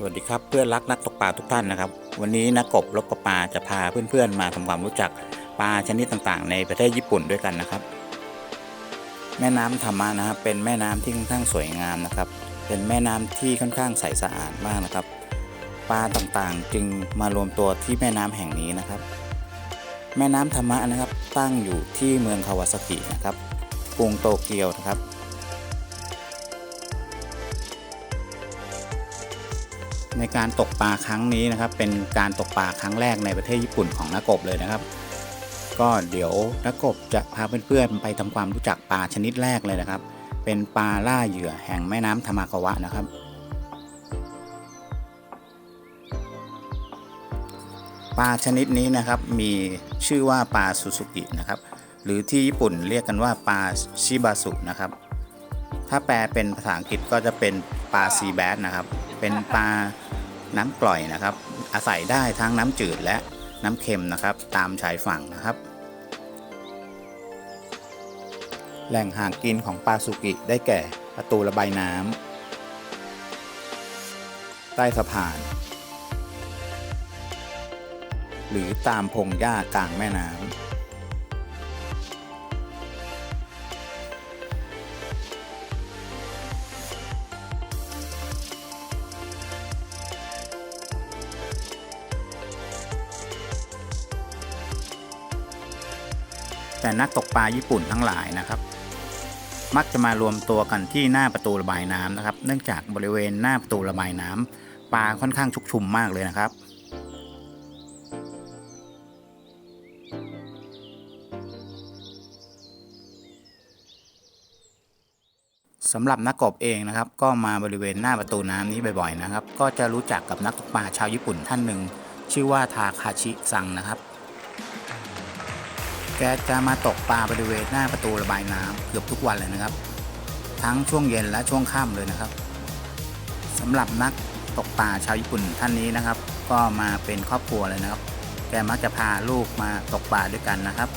สวัสดีครับเพื่อนรักนักตกปลาทุกท่านนะครับ วันนี้นักกบลบประปลาจะพาเพื่อนๆมาทำความรู้จักปลาชนิดต่างๆ ในประเทศญี่ปุ่นด้วยกันนะครับ แม่น้ำธรรมะนะครับเป็นแม่น้ำที่ค่อนข้างสวยงามนะครับ เป็นแม่น้ำที่ค่อนข้างใสสะอาดมากนะครับ ปลาต่างๆจึงมารวมตัวที่แม่น้ำแห่งนี้นะครับ แม่น้ำธรรมะนะครับตั้งอยู่ที่เมืองคาวาซากินะครับกรุงโตเกียวนะครับ ในการตกปลาครั้งนี้นะครับ เป็นการตกปลาครั้งแรกในประเทศญี่ปุ่นของนักกบเลยนะครับ ก็เดี๋ยวนักกบจะพาเพื่อนๆไปทำความรู้จักปลาชนิดแรกเลยนะครับ เป็นปลาล่าเหยื่อแห่งแม่น้ำธมากาวะนะครับ ปลาชนิดนี้นะครับมีชื่อว่าปลาซูซูกินะครับหรือที่ญี่ปุ่นเรียกกันว่าปลาชิบาสุนะครับ ถ้าแปลเป็นภาษาอังกฤษก็จะเป็นปลาซีแบสนะครับ เป็นปลาน้ำกร่อยนะครับ อาศัยได้ทั้งน้ำจืดและน้ำเค็มนะครับ ตามชายฝั่งนะครับ แหล่งหากินของปลาสุกิได้แก่ประตูระบายน้ำใต้สะพาน หรือตามพงหญ้ากลางแม่น้ำ แต่นักตกปลาญี่ปุ่นทั้งหลายนะครับ มักจะมารวมตัวกันที่หน้าประตูระบายน้ำนะครับ เนื่องจากบริเวณหน้าประตูระบายน้ำปลาค่อนข้างชุกชุมมากเลยนะครับสำหรับนักกบเองนะครับ ก็มาบริเวณหน้าประตูน้ำนี้บ่อยๆนะครับ ก็จะรู้จักกับนักตกปลาชาวญี่ปุ่นท่านหนึ่ง ชื่อว่าทาคาชิซังนะครับ แกจะมาตกปลาบริเวณหน้าประตูระบายน้ำเกือบทุกวันเลยนะครับ ทั้งช่วงเย็นและช่วงค่ำเลยนะครับสำหรับนักตกปลาชาวญี่ปุ่นท่านนี้นะครับ ก็มาเป็นครอบครัวเลยนะครับ แกมักจะพาลูกมาตกปลาด้วยกันนะครับ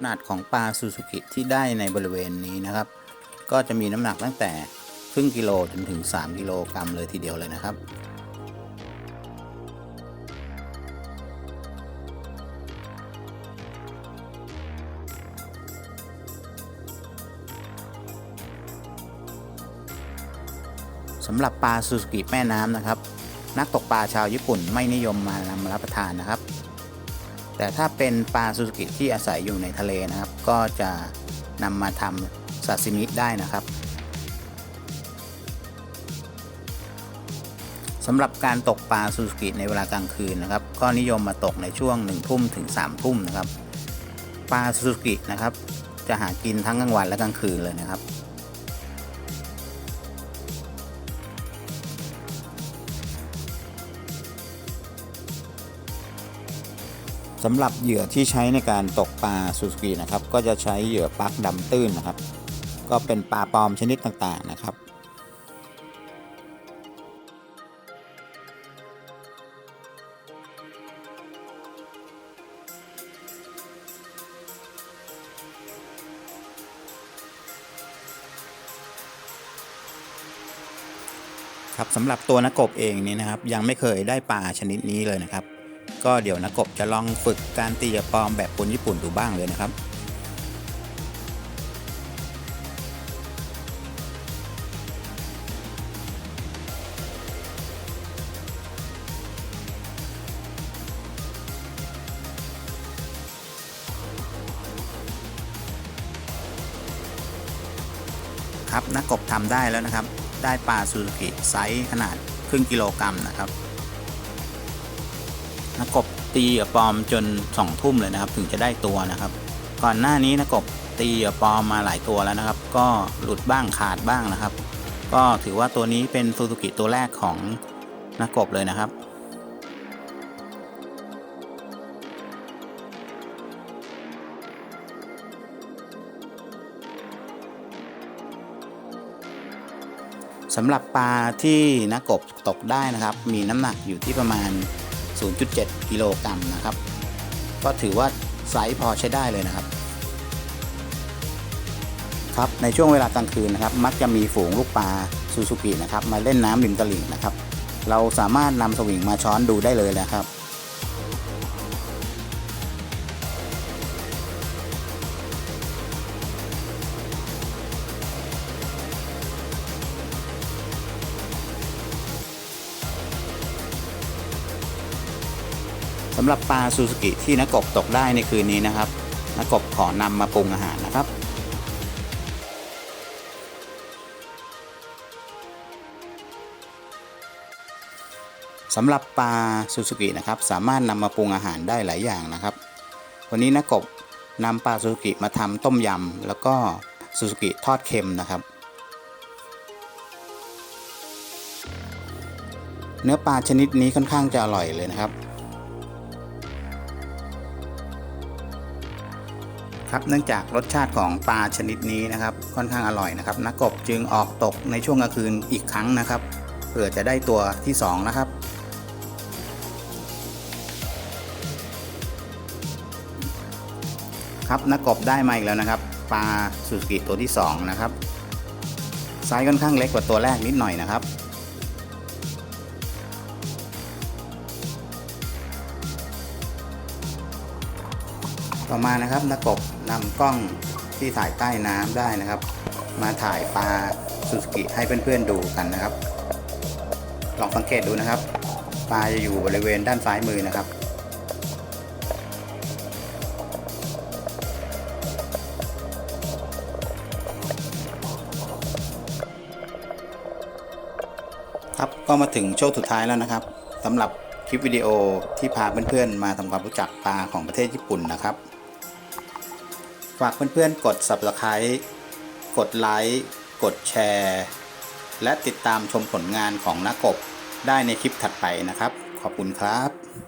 ขนาดของปลาซูซูกิที่ได้ในบริเวณนี้นะครับ ก็จะมีน้ำหนักตั้งแต่ครึ่งกิโลจนถึง 3 กิโลกรัมเลยทีเดียวเลยนะครับสำหรับปลาซูซูกิแม่น้ำนะครับ นักตกปลาชาวญี่ปุ่นไม่นิยมมานำมารับประทานนะครับ แต่ถ้าเป็นปลาซูซูกิที่อาศัยอยู่ในทะเลนะครับ ก็จะนำมาทำซาซิมิได้นะครับสำหรับการตกปลาซูซูกิในเวลากลางคืนนะครับ ก็นิยมมาตกในช่วง1ทุ่มถึง3ทุ่มนะครับปลาซูซูกินะครับ จะหากินทั้งกลางวันและกลางคืนเลยนะครับ สำหรับเหยื่อที่ใช้ในการตกปลาซูซูกินะครับ ก็จะใช้เหยื่อปลั๊กดำตื้นนะครับ ก็เป็นปลาปลอมชนิดต่างๆนะครับครับสำหรับตัวนักกบเองนี่นะครับ ยังไม่เคยได้ปลาชนิดนี้เลยนะครับ ก็เดี๋ยวนักกบจะลองฝึกการตีปลอมแบบคนญี่ปุ่นดูบ้างเลยนะครับครับนักกบทำได้แล้วนะครับ ได้ปลาซูซูกิไซส์ขนาดครึ่งกิโลกรัมนะครับ นกบตีอปลอมจนสองทุ่มเลยนะครับ ถึงจะได้ตัวนะครับ ก่อนหน้านี้นกบตีอปลอมมาหลายตัวแล้วนะครับ ก็หลุดบ้างขาดบ้างนะครับ ก็ถือว่าตัวนี้เป็นซูซูกิตัวแรกของนกกบเลยนะครับสำหรับปลาที่นักกบตกได้นะครับ มีน้ำหนักอยู่ที่ประมาณ 0.7 กิโลกรัมนะครับ ก็ถือว่าไซส์พอใช้ได้เลยนะครับ ครับในช่วงเวลากลางคืนนะครับ มักจะมีฝูงลูกปลาซูซูกินะครับ มาเล่นน้ำริมตลิ่งนะครับ เราสามารถนำสวิงมาช้อนดูได้เลยนะครับ หรับปลาซูซูกิที่นักกบตกได้ในคืนนี้นะครับนักกบขอนำมาปรุงอาหารนะครับสำหรับปลาซูซูกินะครับสามารถนำมาปรุงอาหารได้หลายอย่างนะครับ วันนี้นักกบนำปลาซูซูกิมาทำต้มยำแล้วก็ซูซูกิทอดเค็มนะครับ เนื้อปลาชนิดนี้ค่อนข้างจะอร่อยเลยนะครับ ครับเนื่องจากรสชาติของปลาชนิดนี้นะครับค่อนข้างอร่อยนะครับนักกบจึงออกตกในช่วงกลางคืนอีกครั้งนะครับเพื่อจะได้ตัวที่สองนะครับ ครับนักกบได้มาอีกแล้วนะครับปลาซูซูกิตัวที่สองนะครับไซส์ค่อนข้างเล็กกว่าตัวแรกนิดหน่อยนะครับ ต่อมานะครับนักกบนำกล้องที่ถ่ายใต้น้ำได้นะครับ มาถ่ายปลาซูซูกิให้เพื่อนๆดูกันนะครับ ลองสังเกตดูนะครับ ปลาจะอยู่บริเวณด้านซ้ายมือนะครับครับก็มาถึงช่วงสุดท้ายแล้วนะครับสำหรับคลิปวิดีโอที่พาเพื่อนๆมาทำความรู้จักปลาของประเทศญี่ปุ่นนะครับ ฝากเพื่อนๆ กด subscribe กดไลค์ กดแชร์ และติดตามชมผลงานของนักกบได้ในคลิปถัดไปนะครับ ขอบคุณครับ